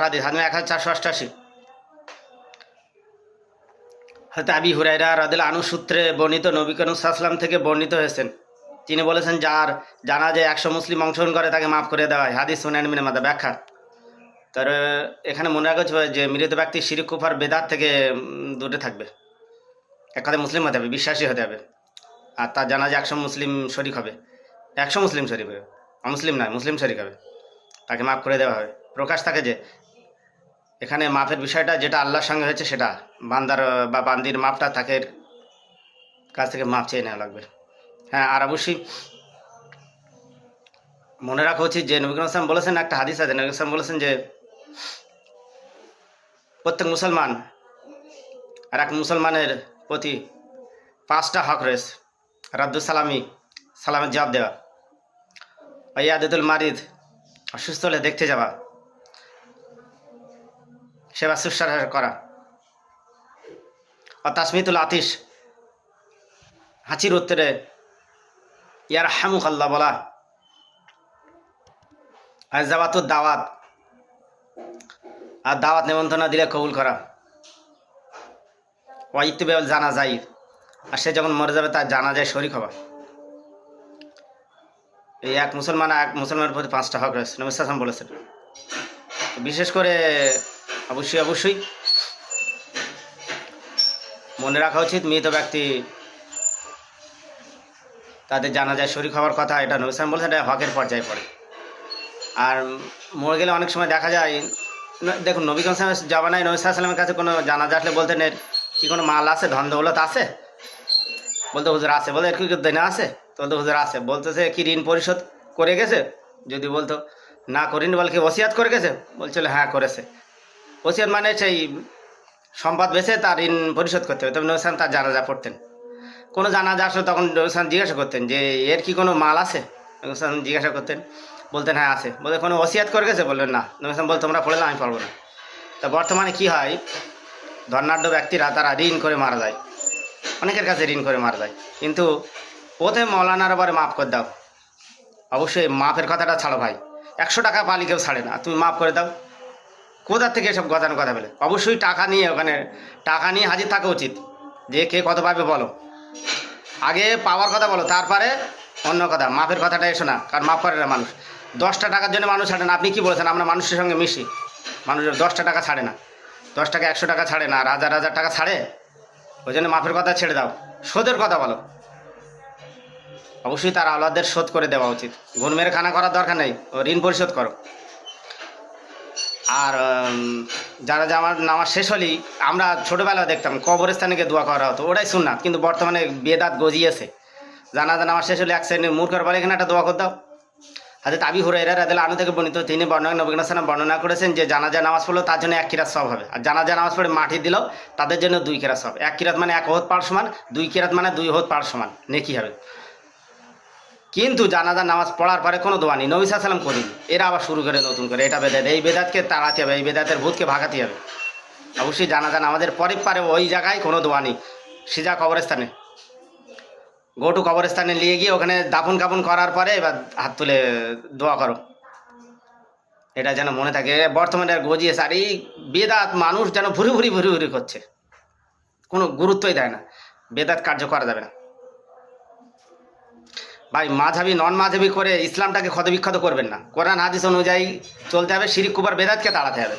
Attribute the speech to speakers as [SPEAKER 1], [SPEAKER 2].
[SPEAKER 1] হাদিস হাদিস এক হাজার চারশো অষ্টাশি। হয়তো আবি হুরাইরা রাদিল আনু সূত্রে বর্ণিত, নবী সাল্লাম থেকে বর্ণিত হয়েছেন। তিনি বলেছেন, যার জানা যায় একশো মুসলিম অংশগ্রহণ করে তাকে মাফ করে দেওয়া হয়। হাদিস সুনান মিনে মাদা ব্যাখ্যা। তার, এখানে মনে রাখা যে মৃত ব্যক্তি শিরিক, কুফার, বেদাত থেকে দূরে থাকবে। এক কথায় মুসলিম হতে হবে, বিশ্বাসী হতে হবে। আর তার জানা যে একশো মুসলিম শরিক হবে। একশো মুসলিম শরিক হবে। মুসলিম নয়, মুসলিম শরিক হবে। তাকে মাফ করে দেওয়া হবে প্রকাশ থাকে যে এখানে মাপের বিষয়টা, যেটা আল্লাহর সঙ্গে হয়েছে সেটা। বান্দার, বা বান্দির মাপটা তাকে কাছ থেকে মাপ চেয়ে নেওয়া লাগবে। হ্যাঁ আর অবশ্যই মনে রাখা উচিত যে নবী ইসলাম বলেছেন, একটা হাদিস আছে, নবী ইসলাম বলেছেন যে, প্রত্যেক মুসলমান আর এক মুসলমানের প্রতি পাঁচটা হক রয়েছে। রাব্দুল সালামি, সালামের জবাব দেওয়া। ইয়াদুল মারিদ, অসুস্থ হলে দেখতে যাওয়া। সেবা শুশ্রূষা করা। আর তাসমিতুল আতিশ, হাঁচির উত্তরে ইয়ার হামুক আল্লাহ বলা আর জাবাতুর দাওয়াত, আর দাওয়াত নিমন্ত্রণা দিলে কবুল করা। ওয়াইতে জানা যায় আর সে যখন মরে যাবে তার জানা যায় শরিক হওয়া। এই এক মুসলমান, এক মুসলমানের প্রতি পাঁচটা হক রয়েছে, নবী সালাম বলেছেন। বিশেষ করে অবশ্যই অবশ্যই। মনে রাখা উচিত, মৃত ব্যক্তি তাদের জানা যায় শরীর হওয়ার কথা, এটা নবী সালাম বলেছেন, এটা হকের পর্যায়ে পড়ে। আর মরে গেলে অনেক সময় দেখা যায় দেখুন, নবী কালাম জামানায় নবী সাল্লামের কাছে কোনো জানাজা আসলে বলতেন এর কি কোনো মাল আছে ধন দৌলত আছে? বলতে হুজুর আছে বলে এর কি দেনা আছে? বলতে হুজুর আছে, বলতেছে কি ঋণ পরিশোধ করে গেছে? যদি বলতো, না করিনি বলে কি ওসিয়াত করে গেছে? বলছিল হ্যাঁ করেছে। ওসিয়াত মানে সেই সম্পদ বেছে তার ঋণ পরিশোধ করতে হবে। তবে নবীসান তার জানাজা পড়তেন। কোনো জানাজা আসলে তখন নবীসান জিজ্ঞাসা করতেন যে, এর কি কোনো মাল আছে? নবীসান জিজ্ঞাসা করতেন। বলতেন হ্যাঁ আছে। বলে, কোনো ওসিয়াত করে গেছে? বললেন, না। নবীসান বল তোমরা পড়লে আমি পারব না। তা বর্তমানে কি হয় ধর্নাঢ্য ব্যক্তিরা তারা ঋণ করে মারা যায়। অনেকের কাছে ঋণ করে মারা যায়। কিন্তু প্রথমে মৌলানার আবার মাফ করে দাও। অবশ্যই মাফের কথাটা ছাড়ো ভাই। একশো টাকা পালি কেউ ছাড়ে না। তুমি মাফ করে দাও। কোথার থেকে এসব গজানো কথা বলে? অবশ্যই টাকা নিয়ে ওখানে, টাকা নিয়ে হাজির থাকা উচিত। যে কে কত পাবে বলো। আগে পাওয়ার কথা বলো, তারপরে অন্য কথা। মাপের কথাটা এসো না, কারণ মাফ করে না মানুষ। দশটা টাকার জন্য মানুষ ছাড়ে না। আপনি কি বলেছেন? আমরা মানুষের সঙ্গে মিশি। মানুষ দশটা টাকা ছাড়ে না। দশ টাকা একশো টাকা ছাড়ে না, আর হাজার হাজার টাকা ছাড়ে? ওই জন্য মাফের কথা ছেড়ে দাও। শোধের কথা বলো। অবশ্যই তার আলাদের শোধ করে দেওয়া উচিত। ঘুণ মেরে খানা করার দরকার নেই। ও ঋণ পরিশোধ করো। আর যারা যে আমার নামাজ শেষ হলেই আমরা ছোটোবেলায় দেখতাম, কবরস্থানে গিয়ে দোয়া করা হতো। ওটাই শুননা কিন্তু বর্তমানে বেদাত গজিয়েছে। জানাজা নামাজ শেষ হলে এক শ্রেণির মূর্খের বলে এখানে একটা দোয়া করে দাও। হাতে তাবি হুরাইরা রাদিল আনু থেকে বর্ণিত, তিনি বর্ণনা নবীন সালাম বর্ণনা করেছেন যে, জানাজা নামাজ পড়ল তার জন্য এক কিরাত সব হবে। আর জানাজা নামাজ পড়ে মাটি দিল তাদের জন্য দুই কিরাত সব এক কিরাত মানে এক হোত পার সমান, দুই কিরাত মানে দুই হোত পার সমান। নেকি হবে। কিন্তু জানাজা নামাজ পড়ার পরে কোনো দোয়া নেই। নবী সাল্লাম করিনি। এরা আবার শুরু করে নতুন করে। এটা বেদাত এই বেদাতকে তাড়াতে হবে। এই বেদাতের ভূতকে ভাগাতে হবে। অবশ্যই জানাজা নামাজের পরে পারে ওই জায়গায় কোনো দোয়া নেই। সিজা কবরস্থানে। গোটু কবরস্থানে নিয়ে গিয়ে ওখানে দাফন কাফন করার পরে এবার হাত তুলে দোয়া করো। এটা যেন মনে থাকে। বর্তমানে আর গজিয়েছে আর এই বেদাত মানুষ যেন ভুরি ভুরি ভুরি ভুরি করছে। কোনো গুরুত্বই দেয় না। বেদাত কার্য করা যাবে না। ভাই, মাঝাবি নন মাঝাবি করে ইসলামটাকে ক্ষতবিক্ষত করবেন না। কোরআন, হাদিস অনুযায়ী চলতে হবে, শিরিক কুবার বেদাতকে তাড়াতে হবে।